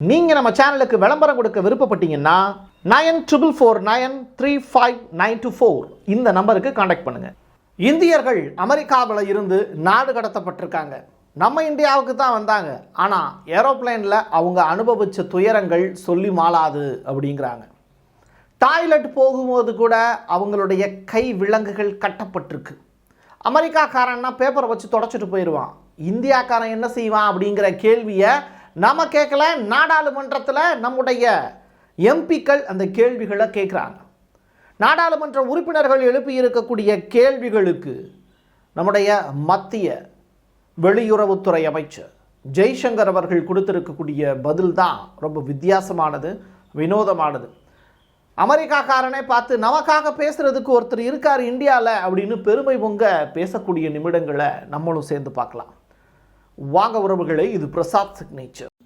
நீங்கள் நம்ம சேனலுக்கு விளம்பரம் கொடுக்க விருப்பப்பட்டீங்கன்னா nine triple four nine three five nine two four இந்த நம்பருக்கு காண்டாக்ட் பண்ணுங்க. இந்தியர்கள் அமெரிக்காவில் இருந்து நாடு கடத்தப்பட்டிருக்காங்க. நம்ம இந்தியாவுக்கு தான் வந்தாங்க. ஆனால் ஏரோப்ளேனில் அவங்க அனுபவித்த துயரங்கள் சொல்லி மாளாது அப்படிங்கிறாங்க. டாய்லெட் போகும்போது கூட அவங்களுடைய கை விலங்குகள் கட்டப்பட்டிருக்கு. அமெரிக்காக்காரன்னா பேப்பரை வச்சு தொடச்சிட்டு போயிடுவான் இந்தியாக்காரன் என்ன செய்வான் அப்படிங்கிற கேள்வியை நம்ம கேட்கல நாடாளுமன்றத்தில் நம்முடைய எம்பிக்கள் அந்த கேள்விகளை கேட்குறாங்க நாடாளுமன்ற உறுப்பினர்கள் எழுப்பி இருக்கக்கூடிய கேள்விகளுக்கு நம்முடைய மத்திய வெளியுறவுத்துறை அமைச்சர் ஜெய்சங்கர் அவர்கள் கொடுத்திருக்கக்கூடிய பதில் தான் ரொம்ப வித்தியாசமானது வினோதமானது. அமெரிக்காக்காரனே பார்த்து நமக்காக பேசுகிறதுக்கு ஒருத்தர் இருக்கார் இந்தியாவில் அப்படின்னு பெருமை பொங்க பேசக்கூடிய நிமிடங்களை நம்மளும் சேர்ந்து பார்க்கலாம். வாங்க உறவுகளை இது பிரசாத் சிக்னேச்சர்.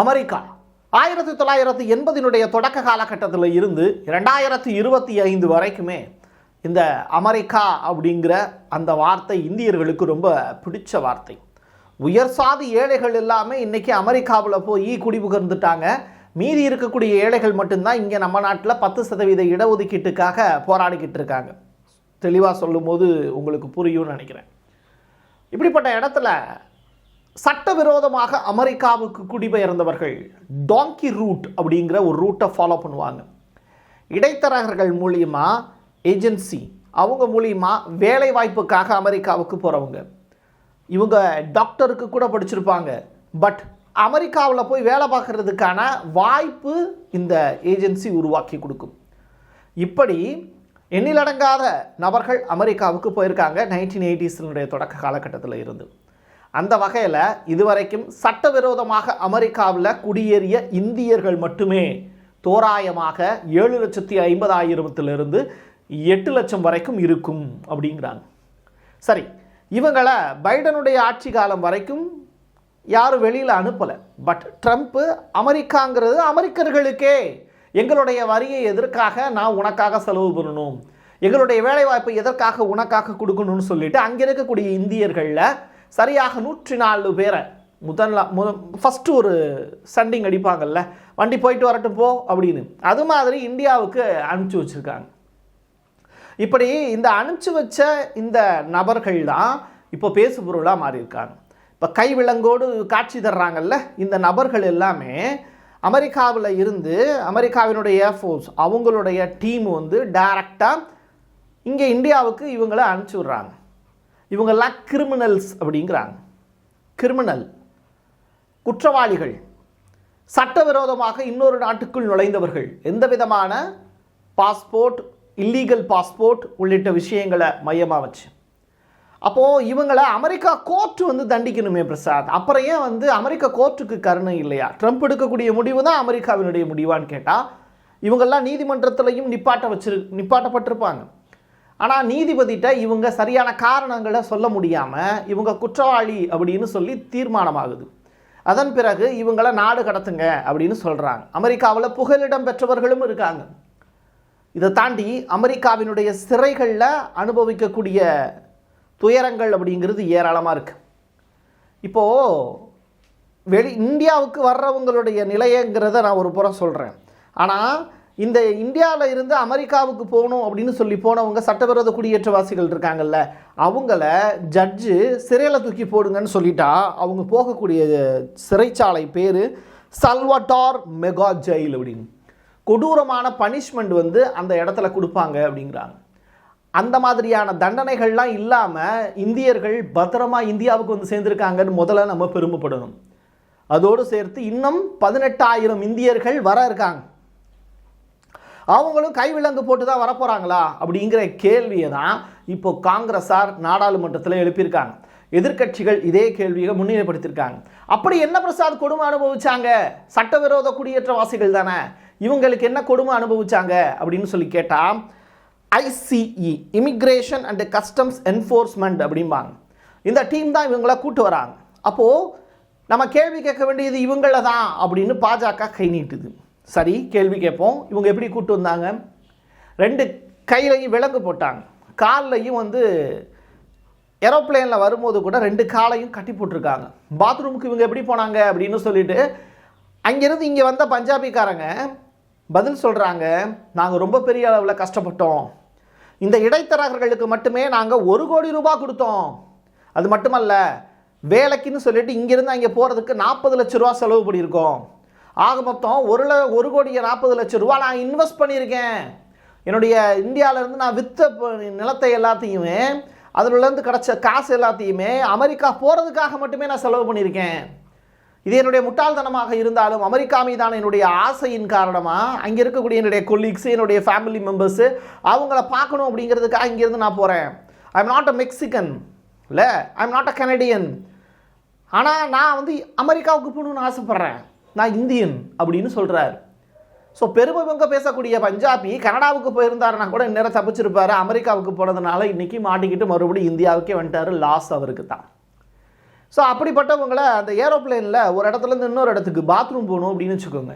அமெரிக்கா. ஆயிரத்தி தொள்ளாயிரத்தி எண்பதினுடைய தொடக்க காலகட்டத்தில் இருந்து ரெண்டாயிரத்தி இருபத்தி ஐந்து வரைக்குமே இந்த அமெரிக்கா அப்படிங்கிற அந்த வார்த்தை இந்தியர்களுக்கு ரொம்ப பிடிச்ச வார்த்தை. உயர் சாதி ஏழைகள் எல்லாமே இன்றைக்கி அமெரிக்காவில் போய் குடிபுகர்ந்துட்டாங்க. மீதி இருக்கக்கூடிய ஏழைகள் மட்டும்தான் இங்கே நம்ம நாட்டில் பத்து சதவீத இடஒதுக்கீட்டுக்காக போராடிக்கிட்டு இருக்காங்க. தெளிவாக சொல்லும்போது உங்களுக்கு புரியும்னு நினைக்கிறேன். இப்படிப்பட்ட இடத்துல சட்டவிரோதமாக அமெரிக்காவுக்கு குடிபெயர்ந்தவர்கள் டாங்கி ரூட் அப்படிங்கிற ஒரு ரூட்டை ஃபாலோ பண்ணுவாங்க. இடைத்தரகர்கள் மூலியமாக ஏஜென்சி அவங்க மூலியமாக வேலை வாய்ப்புக்காக அமெரிக்காவுக்கு போகிறவங்க இவங்க டாக்டருக்கு கூட படிச்சிருப்பாங்க. பட் அமெரிக்காவில் போய் வேலை பார்க்குறதுக்கான வாய்ப்பு இந்த ஏஜென்சி உருவாக்கி கொடுக்கும். இப்படி எண்ணிலடங்காத நபர்கள் அமெரிக்காவுக்கு போயிருக்காங்க. நைன்டீன் எயிட்டிஸினுடைய தொடக்க காலகட்டத்தில் இருந்து. அந்த வகையில் இதுவரைக்கும் சட்டவிரோதமாக அமெரிக்காவில் குடியேறிய இந்தியர்கள் மட்டுமே தோராயமாக ஏழு லட்சத்தி ஐம்பதாயிரத்திலிருந்து எட்டு லட்சம் வரைக்கும் இருக்கும் அப்படிங்கிறாங்க. சரி இவங்களை பைடனுடைய ஆட்சி காலம் வரைக்கும் யாரும் வெளியில் அனுப்பலை. பட் ட்ரம்ப்பு அமெரிக்காங்கிறது அமெரிக்கர்களுக்கே. எங்களுடைய வரியை எதற்காக நான் உனக்காக செலவு பண்ணணும்? எங்களுடைய வேலைவாய்ப்பை எதற்காக உனக்காக கொடுக்கணும்னு சொல்லிட்டு அங்கே இருக்கக்கூடிய இந்தியர்களில் சரியாக நூற்றி நாலு பேரை முதல்ல முத ஃபஸ்ட்டு ஒரு சண்டிங் அடிப்பாங்கல்ல வண்டி போயிட்டு வரட்டும் போ அப்படின்னு. அது மாதிரி இந்தியாவுக்கு அனுப்பிச்சி வச்சுருக்காங்க. இப்படி இந்த அனுப்பிச்சு வச்ச இந்த நபர்கள் தான் இப்போ பேசு பொருளாக மாறியிருக்காங்க. இப்போ கை விலங்கோடு காட்சி தர்றாங்கல்ல இந்த நபர்கள் எல்லாமே அமெரிக்காவில் இருந்து அமெரிக்காவினுடைய ஏர்ஃபோர்ஸ் அவங்களுடைய டீம் வந்து டைரக்டாக இங்கே இந்தியாவுக்கு இவங்களை அனுப்பிச்சி விட்றாங்க. இவங்கெல்லாம் கிரிமினல்ஸ் அப்படிங்கிறாங்க. கிரிமினல் குற்றவாளிகள். சட்டவிரோதமாக இன்னொரு நாட்டுக்குள் நுழைந்தவர்கள். எந்த விதமான பாஸ்போர்ட் இல்லீகல் பாஸ்போர்ட் உள்ளிட்ட விஷயங்களை மையமாக வச்சு. அப்போது இவங்களை அமெரிக்கா கோர்ட்டு வந்து தண்டிக்கணுமே பிரசாத். அப்புறம் ஏன் வந்து அமெரிக்கா கோர்ட்டுக்கு கருணை இல்லையா? ட்ரம்ப் எடுக்கக்கூடிய முடிவு தான் அமெரிக்காவினுடைய முடிவான்னு கேட்டால் இவங்கெல்லாம் நீதிமன்றத்திலையும் நிப்பாட்ட வச்சிரு நிப்பாட்டப்பட்டிருப்பாங்க. ஆனால் நீதிபதிகிட்ட இவங்க சரியான காரணங்களை சொல்ல முடியாமல் இவங்க குற்றவாளி அப்படின்னு சொல்லி தீர்மானமாகுது. அதன் பிறகு இவங்கள நாடு கடத்துங்க அப்படின்னு சொல்கிறாங்க அமெரிக்காவில் புகலிடம் பெற்றவர்களும் இருக்காங்க. இதை தாண்டி அமெரிக்காவினுடைய சிறைகளில் அனுபவிக்கக்கூடிய துயரங்கள் அப்படிங்கிறது ஏராளமாக இருக்குது இப்போது வெளி இந்தியாவுக்கு வர்றவங்களுடைய நிலையங்கிறத நான் ஒரு புறம் சொல்கிறேன் ஆனால் இந்த இந்தியாவில் இருந்து அமெரிக்காவுக்கு போகணும் அப்படின்னு சொல்லி போனவங்க சட்டவிரோத குடியேற்றவாசிகள் இருக்காங்கல்ல அவங்கள ஜட்ஜு சிறையில் தூக்கி போடுங்கன்னு சொல்லிட்டா அவங்க போகக்கூடிய சிறைச்சாலை பேர் சல்வட்டார் மெகா ஜெயில் அப்படின்னு. கொடூரமான பனிஷ்மெண்ட் வந்து அந்த இடத்துல கொடுப்பாங்க அப்படிங்கிறாங்க. அந்த மாதிரியான தண்டனைகள்லாம் இல்லாமல் இந்தியர்கள் பத்திரமா இந்தியாவுக்கு வந்து சேர்ந்துருக்காங்கன்னு முதல்ல நம்ம பெருமைப்படணும். அதோடு சேர்த்து இன்னும் பதினெட்டாயிரம் இந்தியர்கள் வர இருக்காங்க. அவங்களும் கைவிலங்கு போட்டு தான் வரப்போகிறாங்களா அப்படிங்கிற கேள்வியை தான் இப்போ காங்கிரஸார் நாடாளுமன்றத்தில் எழுப்பியிருக்காங்க. எதிர்க்கட்சிகள் இதே கேள்வியை முன்னிலைப்படுத்தியிருக்காங்க. அப்படி என்ன பிரசாத் கொடுமை அனுபவிச்சாங்க? சட்டவிரோத குடியேற்றவாசிகள் தானே. இவங்களுக்கு என்ன கொடுமை அனுபவிச்சாங்க அப்படின்னு சொல்லி கேட்டால் ICE immigration and customs enforcement அப்படிம்பாங்க. இந்த டீம் தான் இவங்கள கூட்டு வராங்க. அப்போது நம்ம கேள்வி கேட்க வேண்டியது இவங்கள தான் அப்படின்னு பாஜக கை நீட்டுது. சரி கேள்வி கேட்போம். இவங்க எப்படி கூப்பிட்டு வந்தாங்க? ரெண்டு கையிலையும் விலங்கு போட்டாங்க. கால்லையும் வந்து ஏரோப்ளேனில் வரும்போது கூட ரெண்டு காலையும் கட்டி போட்டிருக்காங்க. பாத்ரூமுக்கு இவங்க எப்படி போனாங்க அப்படின்னு சொல்லிட்டு அங்கேருந்து இங்கே வந்த பஞ்சாபிக்காரங்க பதில் சொல்கிறாங்க நாங்கள் ரொம்ப பெரிய அளவில் கஷ்டப்பட்டோம். இந்த இடைத்தரகர்களுக்கு மட்டுமே நாங்கள் ஒரு கோடி ரூபாய் கொடுத்தோம். அது மட்டுமல்ல வேலைக்குன்னு சொல்லிட்டு இங்கேருந்து அங்கே போகிறதுக்கு நாற்பது லட்ச ரூபா செலவு பண்ணியிருக்கோம். ஆக மொத்தம் ஒரு ல ஒரு கோடியே நாற்பது லட்ச ரூபா நான் இன்வெஸ்ட் பண்ணியிருக்கேன். என்னுடைய இந்தியாவிலேருந்து நான் விற்ற நிலத்தை எல்லாத்தையுமே அதிலிருந்து கிடச்ச காசு எல்லாத்தையுமே அமெரிக்கா போகிறதுக்காக மட்டுமே நான் செலவு பண்ணியிருக்கேன். இது என்னுடைய முட்டாள்தனமாக இருந்தாலும் அமெரிக்கா மீதான என்னுடைய ஆசையின் காரணமாக அங்கே இருக்கக்கூடிய என்னுடைய கொலீக்ஸு என்னுடைய ஃபேமிலி மெம்பர்ஸு அவங்கள பார்க்கணும் அப்படிங்கிறதுக்காக இங்கேருந்து நான் போகிறேன் I am not a Mexican இல்லை? I am not a Canadian ஆனால் நான் வந்து அமெரிக்காவுக்கு போகணுன்னு ஆசைப்பட்றேன். நான் இந்தியன் அப்படின்னு சொல்கிறார் ஸோ பெருமைவங்க பேசக்கூடிய பஞ்சாபி கனடாவுக்கு போயிருந்தாருனா கூட இந்நேரம் தப்பிச்சிருப்பார். அமெரிக்காவுக்கு போனதுனால இன்றைக்கி மாட்டிக்கிட்டு மறுபடியும் இந்தியாவுக்கே வந்துட்டார் லாஸ் அவருக்கு தான். ஸோ அப்படிப்பட்டவங்கள அந்த ஏரோப்ளேனில் ஒரு இடத்துலேருந்து இன்னொரு இடத்துக்கு பாத்ரூம் போகணும் அப்படின்னு வச்சுக்கோங்க.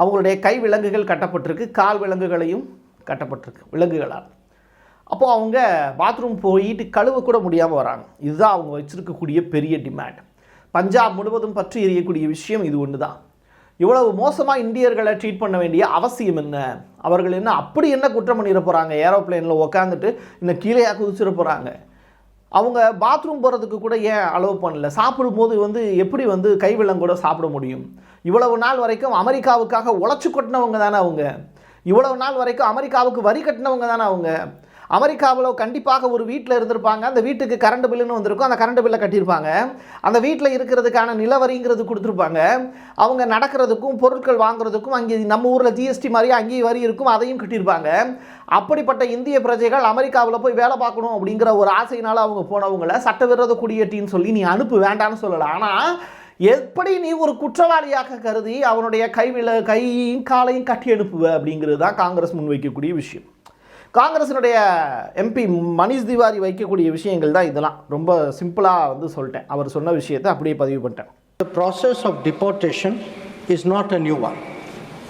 அவங்களுடைய கை விலங்குகள் கட்டப்பட்டிருக்கு கால் விலங்குகளையும் கட்டப்பட்டிருக்கு விலங்குகளால். அப்போது அவங்க பாத்ரூம் போயிட்டு கழுவ கூட முடியாமல் வராங்க. இதுதான் அவங்க வச்சுருக்கக்கூடிய பெரிய டிமாண்ட் பஞ்சாப் முழுவதும் பற்றி எரியக்கூடிய விஷயம் இது ஒன்று தான் இவ்வளவு மோசமாக இந்தியர்களை ட்ரீட் பண்ண வேண்டிய அவசியம் என்ன? அவர்கள் என்ன அப்படி என்ன குற்றம் பண்ணிட போகிறாங்க ஏரோப்ளேனில் உக்காந்துட்டு இந்த கீழேயா குதிச்சிட போகிறாங்க அவங்க பாத்ரூம் போகிறதுக்கு கூட ஏன் அலோவ் பண்ணல? சாப்பிடும்போது வந்து எப்படி வந்து கைவிலங்கோட சாப்பிட முடியும்? இவ்வளவு நாள் வரைக்கும் அமெரிக்காவுக்காக உழைச்சி கொட்டினவங்க தானே அவங்க. இவ்வளவு நாள் வரைக்கும் அமெரிக்காவுக்கு வரி கட்டினவங்க தானே அவங்க. அமெரிக்காவில் கண்டிப்பாக ஒரு வீட்டில் இருந்திருப்பாங்க. அந்த வீட்டுக்கு கரண்ட் பில்லுன்னு வந்திருக்கும். அந்த கரண்ட் பில்லை கட்டியிருப்பாங்க. அந்த வீட்டில் இருக்கிறதுக்கான நிலவரிங்கிறது கொடுத்துருப்பாங்க. அவங்க நடக்கிறதுக்கும் பொருட்கள் வாங்குறதுக்கும் அங்கே நம்ம ஊரில் ஜிஎஸ்டி மாதிரி அங்கேயும் வரி இருக்கும் அதையும் கட்டியிருப்பாங்க. அப்படிப்பட்ட இந்திய பிரஜைகள் அமெரிக்காவில் போய் வேலை பார்க்கணும் அப்படிங்கிற ஒரு ஆசையினால் அவங்க போனவங்கள சட்டவிரோத குடியேற்றின்னு சொல்லி நீ அனுப்பு வேண்டான்னு சொல்லலாம் ஆனால் எப்படி நீ ஒரு குற்றவாளியாக கருதி அவனுடைய கைவில கையும் காலையும் கட்டி அனுப்புவ அப்படிங்கிறது தான் காங்கிரஸ் முன்வைக்கக்கூடிய விஷயம். காங்கிரஸினுடைய எம்பி மணிஷ் திவாரி வைக்கக்கூடிய விஷயங்கள் தான் இதெல்லாம் ரொம்ப சிம்பிளாக வந்து சொல்லிட்டேன் அவர் சொன்ன விஷயத்தை அப்படியே பதிவு பண்ணிட்டேன் the process of deportation is not a new one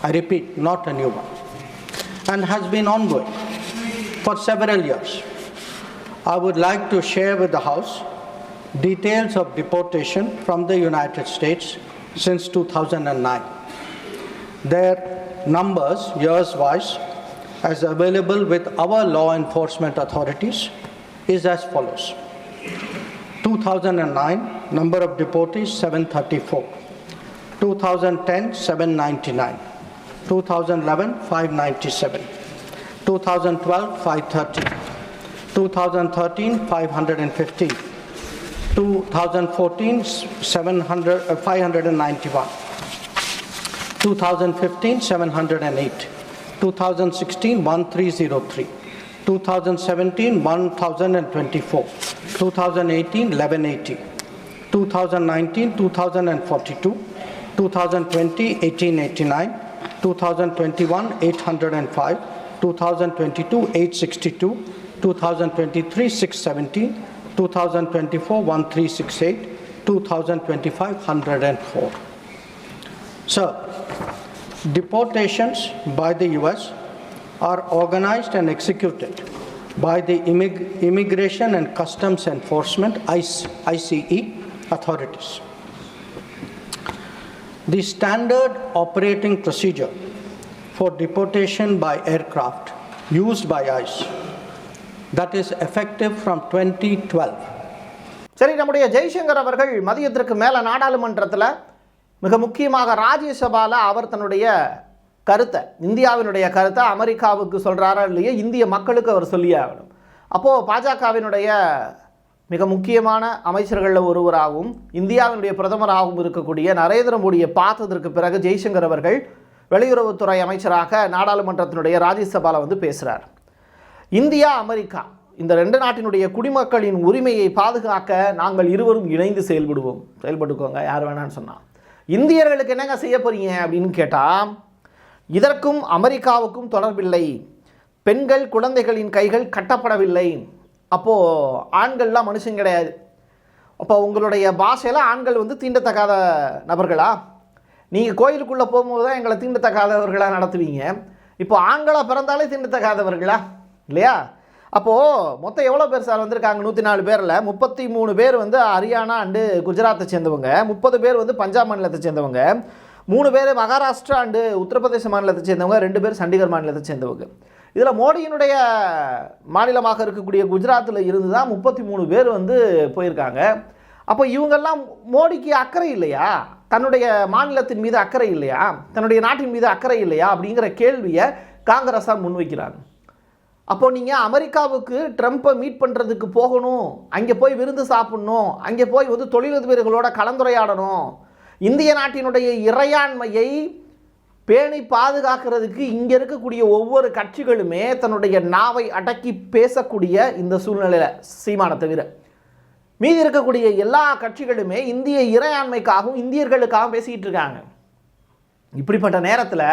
I repeat not a new one and has been ongoing for several years uh would like to share with the house details of House from the United States the two thousand and nine their numbers years wise as available with our law enforcement authorities, is as follows. 2009, number of deportees 734. 2010, 799. 2011, 597. 2012, 530. 2013, 515. 2014, 700, uh, 591. 2015, 708. 2016, 1303. 2017, 1024. 2018, 1180. 2019, 2042. 2020, 1889. 2021, 805. 2022, 862. 2023, 617. 2024, 1368. 2025, 104. Sir, Deportations by the US are organized and executed by the Immig- Immigration and Customs Enforcement ICE authorities. The standard operating procedure for deportation by aircraft used by ICE that is effective from 2012 சரி நம்முடைய ஜெய்சங்கர் அவர்கள் மதியத்திற்கு மேலே நாடாளுமன்றத்தில் மிக முக்கியமாக ராஜ்யசபாவில் அவர் தன்னுடைய கருத்தை இந்தியாவினுடைய கருத்தை அமெரிக்காவுக்கு சொல்கிறாரா இல்லையோ இந்திய மக்களுக்கு அவர் சொல்லியே ஆகணும். அப்போது பாஜகவினுடைய மிக முக்கியமான அமைச்சர்களில் ஒருவராகவும் இந்தியாவினுடைய பிரதமராகவும் இருக்கக்கூடிய நரேந்திர மோடியை பார்த்ததற்கு பிறகு ஜெய்சங்கர் அவர்கள் வெளியுறவுத்துறை அமைச்சராக நாடாளுமன்றத்தினுடைய ராஜ்யசபாவில் வந்து பேசுகிறார் இந்தியா அமெரிக்கா இந்த ரெண்டு நாட்டினுடைய குடிமக்களின் உரிமையை பாதுகாக்க நாங்கள் இருவரும் இணைந்து செயல்படுவோம். செயல்பட்டுக்கோங்க யார் வேணான்னு சொன்னால் இந்தியர்களுக்கு என்னங்க செய்ய போறீங்க அப்படின்னு கேட்டால் இதற்கும் அமெரிக்காவுக்கும் தொடர்பில்லை. பெண்கள் குழந்தைகளின் கைகள் கட்டப்படவில்லை. அப்போது ஆண்கள்லாம் மனுஷன் கிடையாது. அப்போ உங்களுடைய பாஷையில் ஆண்கள் வந்து தீண்டத்தகாத நபர்களா? நீங்கள் கோயிலுக்குள்ளே போகும்போது தான் எங்களை தீண்டத்தகாதவர்களாக நடத்துவீங்க. இப்போ ஆண்களாக பிறந்தாலே தீண்டத்தகாதவர்களா? இல்லையா? அப்போது மொத்தம் எவ்வளோ பேர் சார் வந்திருக்காங்க? நூற்றி நாலு பேரில். முப்பத்தி மூணு பேர் வந்து ஹரியானா அண்டு குஜராத்தை சேர்ந்தவங்க. முப்பது பேர் வந்து பஞ்சாப் மாநிலத்தை சேர்ந்தவங்க. மூணு பேர் மகாராஷ்டிரா அண்டு உத்தரப்பிரதேச மாநிலத்தை சேர்ந்தவங்க. ரெண்டு பேர் சண்டிகர் மாநிலத்தை சேர்ந்தவங்க. இதில் மோடியினுடைய மாநிலமாக இருக்கக்கூடிய குஜராத்தில் இருந்து தான் முப்பத்தி மூணு பேர் வந்து போயிருக்காங்க. அப்போ இவங்கெல்லாம் மோடிக்கு அக்கறை இல்லையா? தன்னுடைய மாநிலத்தின் மீது அக்கறை இல்லையா? தன்னுடைய நாட்டின் மீது அக்கறை இல்லையா? அப்படிங்கிற கேள்வியை காங்கிரஸாக முன்வைக்கிறாங்க. அப்போ நீங்கள் அமெரிக்காவுக்கு ட்ரம்ப்பை மீட் பண்ணுறதுக்கு போகணும் அங்கே போய் விருந்து சாப்பிட்ணும் அங்கே போய் வந்து தொழிலதிபர்களோட கலந்துரையாடணும். இந்திய நாட்டினுடைய இறையாண்மையை பேணி பாதுகாக்கிறதுக்கு இங்கே இருக்கக்கூடிய ஒவ்வொரு கட்சிகளுமே தன்னுடைய நாவை அடக்கி பேசக்கூடிய இந்த சூழ்நிலையில் சீமான தவிர. மீதி இருக்கக்கூடிய எல்லா கட்சிகளுமே இந்திய இறையாண்மைக்காகவும் இந்தியர்களுக்காகவும் பேசிக்கிட்டு இருக்காங்க. இப்படிப்பட்ட நேரத்தில்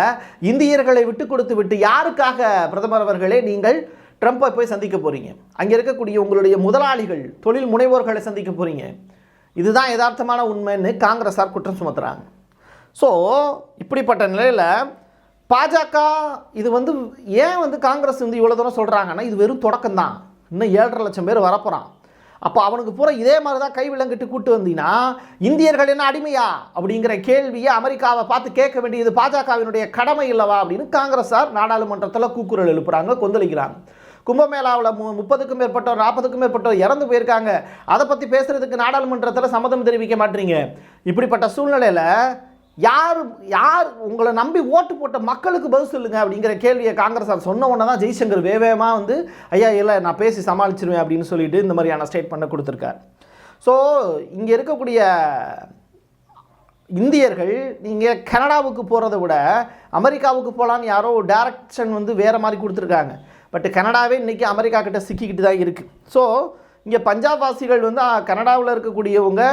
இந்தியர்களை விட்டு கொடுத்து விட்டு யாருக்காக பிரதமர் அவர்களே நீங்கள் ட்ரம்ப்பை போய் சந்திக்க போகிறீங்க அங்கே இருக்கக்கூடிய உங்களுடைய முதலாளிகள் தொழில் முனைவோர்களை சந்திக்க போகிறீங்க இதுதான் யதார்த்தமான உண்மைன்னு காங்கிரஸார் குற்றம் சுமத்துறாங்க. ஸோ இப்படிப்பட்ட நிலையில் பாஜக இது வந்து ஏன் வந்து காங்கிரஸ் வந்து இவ்வளோ தூரம் சொல்கிறாங்கன்னா இது வெறும் தொடக்கம்தான். இன்னும் ஏழரை லட்சம் பேர் வரப்போகிறான் அப்போ அவனுக்கு பூரா இதே மாதிரி தான் கை விலங்கிட்டு கூட்டு வந்தீங்கன்னா இந்தியர்கள் என்ன அடிமையா? அப்படிங்கிற கேள்வியை அமெரிக்காவை பார்த்து கேட்க வேண்டியது பாஜகவினுடைய கடமை இல்லவா அப்படின்னு காங்கிரஸார் நாடாளுமன்றத்தில் கூக்குரல் எழுப்புறாங்க கொந்தளிக்கிறாங்க. கும்பமேளாவில் மு முப்பதுக்கும் மேற்பட்டோர் நாற்பதுக்கும் மேற்பட்டோர் இறந்து போயிருக்காங்க. அதை பற்றி பேசுகிறதுக்கு நாடாளுமன்றத்தில் சம்மதம் தெரிவிக்க மாட்டீங்க. இப்படிப்பட்ட சூழ்நிலையில் யார் யார் உங்களை நம்பி ஓட்டு போட்ட மக்களுக்கு பதில் சொல்லுங்க அப்படிங்கிற கேள்வியை காங்கிரஸ் சொன்ன உடனே தான் ஜெய்சங்கர் வேவேமாக வந்து ஐயா இல்லை நான் பேசி சமாளிச்சிருவேன் அப்படின்னு சொல்லிட்டு இந்த மாதிரியான ஸ்டேட்மெண்ட்டை கொடுத்துருக்காரு. ஸோ இங்கே இருக்கக்கூடிய இந்தியர்கள் நீங்கள் கனடாவுக்கு போகிறத விட அமெரிக்காவுக்கு போகலான்னு யாரோ டேரக்ஷன் வந்து வேறு மாதிரி கொடுத்துருக்காங்க. பட் கனடாவே இன்றைக்கி அமெரிக்கா கிட்ட சிக்கிக்கிட்டு தான் இருக்குது ஸோ இங்கே பஞ்சாப் வாசிகள் வந்து கனடாவில் இருக்கக்கூடியவங்க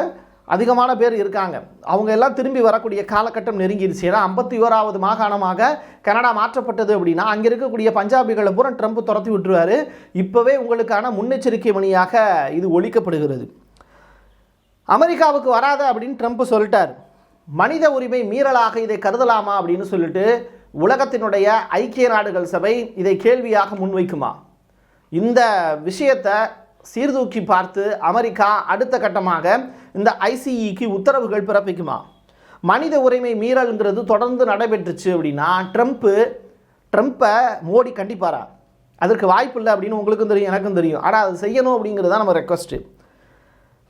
அதிகமான பேர் இருக்காங்க. அவங்க எல்லாம் திரும்பி வரக்கூடிய காலகட்டம் நெருங்கிடுச்சு. ஏன்னா ஐம்பத்தி ஓராவது மாகாணமாக கனடா மாற்றப்பட்டது அப்படின்னா அங்கே இருக்கக்கூடிய பஞ்சாபிகளை பூரா ட்ரம்ப் துரத்தி விட்டுருவார். இப்போவே உங்களுக்கான முன்னெச்சரிக்கை மணியாக இது ஒழிக்கப்படுகிறது. அமெரிக்காவுக்கு வராத அப்படின்னு ட்ரம்ப் சொல்லிட்டார். மனித உரிமை மீறலாக இதை கருதலாமா அப்படின்னு சொல்லிட்டு உலகத்தினுடைய ஐக்கிய நாடுகள் சபை இதை கேள்வியாக முன்வைக்குமா? இந்த விஷயத்தை சீர்தூக்கி பார்த்து அமெரிக்கா அடுத்த கட்டமாக இந்த ஐசிஇக்கு உத்தரவுகள் பிறப்பிக்குமா? மனித உரிமை மீறல்ங்கிறது தொடர்ந்து நடைபெற்றுச்சு அப்படின்னா ட்ரம்ப்பு ட்ரம்ப்பை மோடி கண்டிப்பாரா? அதற்கு வாய்ப்பு இல்லை அப்படின்னு உங்களுக்கும் தெரியும் எனக்கும் தெரியும். ஆனால் அது செய்யணும் அப்படிங்கிறது தான் நம்ம ரெக்வஸ்ட்டு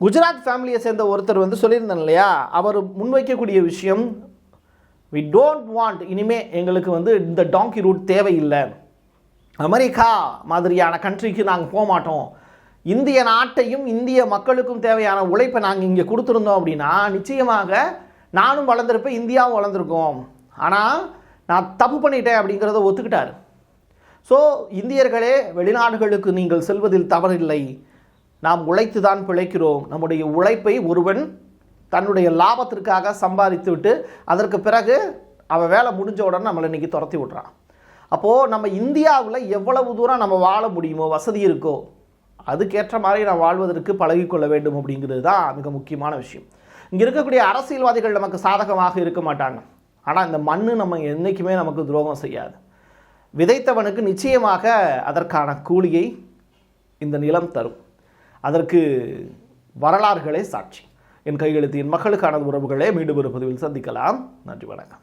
குஜராத் ஃபேமிலியை சேர்ந்த ஒருத்தர் வந்து சொல்லியிருந்தேன் இல்லையா? அவர் முன்வைக்கக்கூடிய விஷயம் வி டோன்ட் வாண்ட் இனிமே எங்களுக்கு வந்து இந்த டாங்கி ரூட் தேவையில்லை. அமெரிக்கா மாதிரியான கண்ட்ரிக்கு நாங்கள் போக மாட்டோம் இந்திய நாட்டையும் இந்திய மக்களுக்கும் தேவையான உழைப்பை நாங்கள் இங்கே கொடுத்துருந்தோம் அப்படின்னா நிச்சயமாக நானும் வளர்ந்துருப்பேன் இந்தியாவும் வளர்ந்துருக்கோம். ஆனால் நான் தப்பு பண்ணிட்டேன் அப்படிங்கிறத ஒத்துக்கிட்டார். ஸோ இந்தியர்களே வெளிநாடுகளுக்கு நீங்கள் செல்வதில் தவறில்லை. நாம் உழைத்து தான் பிழைக்கிறோம். நம்முடைய உழைப்பை ஒருவன் தன்னுடைய லாபத்திற்காக சம்பாதித்து விட்டு அதற்கு பிறகு அவன் வேலை முடிஞ்ச உடனே நம்மளை இன்னைக்கு துரத்தி விட்றான். அப்போது நம்ம இந்தியாவில் எவ்வளவு தூரம் நம்ம வாழ முடியுமோ வசதி இருக்கோ அதுக்கேற்ற மாதிரி நான் வாழ்வதற்கு பழகிக்கொள்ள வேண்டும் அப்படிங்கிறது தான் மிக முக்கியமான விஷயம். இங்கே இருக்கக்கூடிய அரசியல்வாதிகள் நமக்கு சாதகமாக இருக்க மாட்டாங்க. ஆனால் இந்த மண் நம்ம என்றைக்குமே நமக்கு துரோகம் செய்யாது. விதைத்தவனுக்கு நிச்சயமாக அதற்கான கூலியை இந்த நிலம் தரும். அதற்கு வரலாறுகளே சாட்சி. என் கையெழுத்து என் மக்களுக்கான உறவுகளே மீண்டும் ஒரு பதிவில் சந்திக்கலாம். நன்றி வணக்கம்.